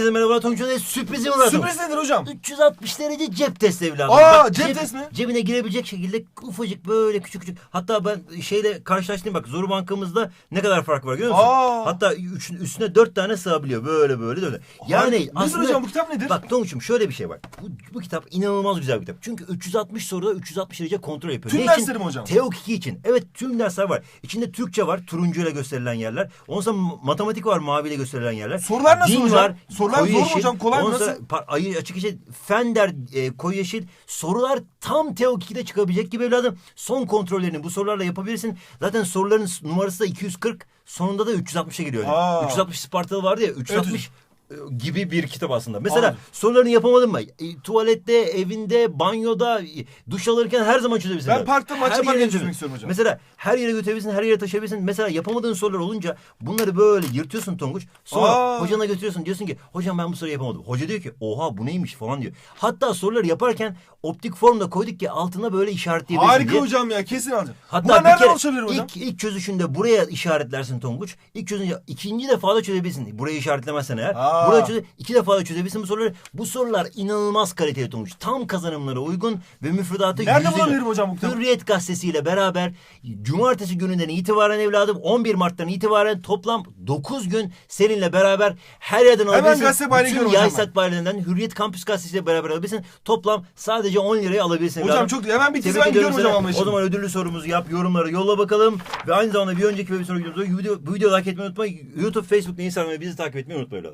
Herkese merhaba Tonguç'un sürprizim var. Sürpriz nedir hocam? 360 derece cep testi evladım. Aa, cep test mi? Cebine girebilecek şekilde ufacık böyle küçük küçük. Hatta ben şeyle karşılaştım bak Zoru bankamızda ne kadar fark var görüyor musun? Aa. Hatta üç, üstüne dört tane sığabiliyor böyle böyle böyle. Yani. Nedir aslında hocam bu kitap nedir? Bak Tonguç'um şöyle bir şey var. Bu, bu kitap inanılmaz güzel bir kitap. Çünkü 360 soruda 360 derece kontrol yapıyor. Tüm Ne dersleri mi hocam? Teok 2 için. Evet tüm dersler var. İçinde Türkçe var. Turuncuyla gösterilen yerler. Ondan sonra matematik var. Maviyle gösterilen yerler. Sorular nasıl Din hocam? var. Sorular koyu zor yeşil. hocam? Kolay mı? Nasıl? ayı açık yeşil. Fen der e, koyu yeşil. Sorular tam Teok 2'de çıkabilecek gibi evladım. Son kontrollerini bu sorularla yapabilirsin. Zaten soruların numarası da 240. Sonunda da 360'a geliyor. Aa. 360 Spartalı vardı ya. 360 e, gibi bir kitap aslında. Mesela Anladım. sorularını yapamadın mı? E, tuvalette, evinde, banyoda, e, duş alırken her zaman çözebilirsin. Ben parkta maç yaparken çözmek istiyorum hocam. Mesela her yere götürebilirsin, her yere taşıyabilirsin. Mesela yapamadığın sorular olunca bunları böyle yırtıyorsun Tonguç. Sonra Aa. hocana götürüyorsun. Diyorsun ki hocam ben bu soruyu yapamadım. Hoca diyor ki oha bu neymiş falan diyor. Hatta soruları yaparken optik formda koyduk ki altına böyle işaretleyebilirsin Harika diye. hocam ya kesin alacağım. Hatta Bunlar nereden kere ulaşabilirim hocam? ilk, ilk çözüşünde buraya işaretlersin Tonguç. İlk çözünce ikinci defa da çözebilirsin. Burayı işaretlemezsen eğer. Aa. Buraya çöze, iki defa da çözebilirsin bu soruları. Bu sorular inanılmaz kaliteli Tonguç. Tam kazanımlara uygun ve müfredatı Nerede bulabilirim hocam bu kitabı? Hürriyet gazetesiyle beraber cumartesi gününden itibaren evladım 11 Mart'tan itibaren toplam 9 gün seninle beraber her yerden Hemen alabilirsin. gazete bayrağı Bütün yaysak bayrağı Hürriyet Kampüs gazetesiyle beraber alabilirsin. Toplam sadece 10 liraya alabilirsin. Hocam evladım. çok hemen bitirse Tebrik ben gidiyorum hocam almaya O zaman ödüllü sorumuzu yap, yorumları yolla bakalım. Ve aynı zamanda bir önceki ve bir sonraki videomuzda bu video, bu videoyu like etmeyi unutma. YouTube, Facebook, Instagram ve bizi takip etmeyi unutmayın.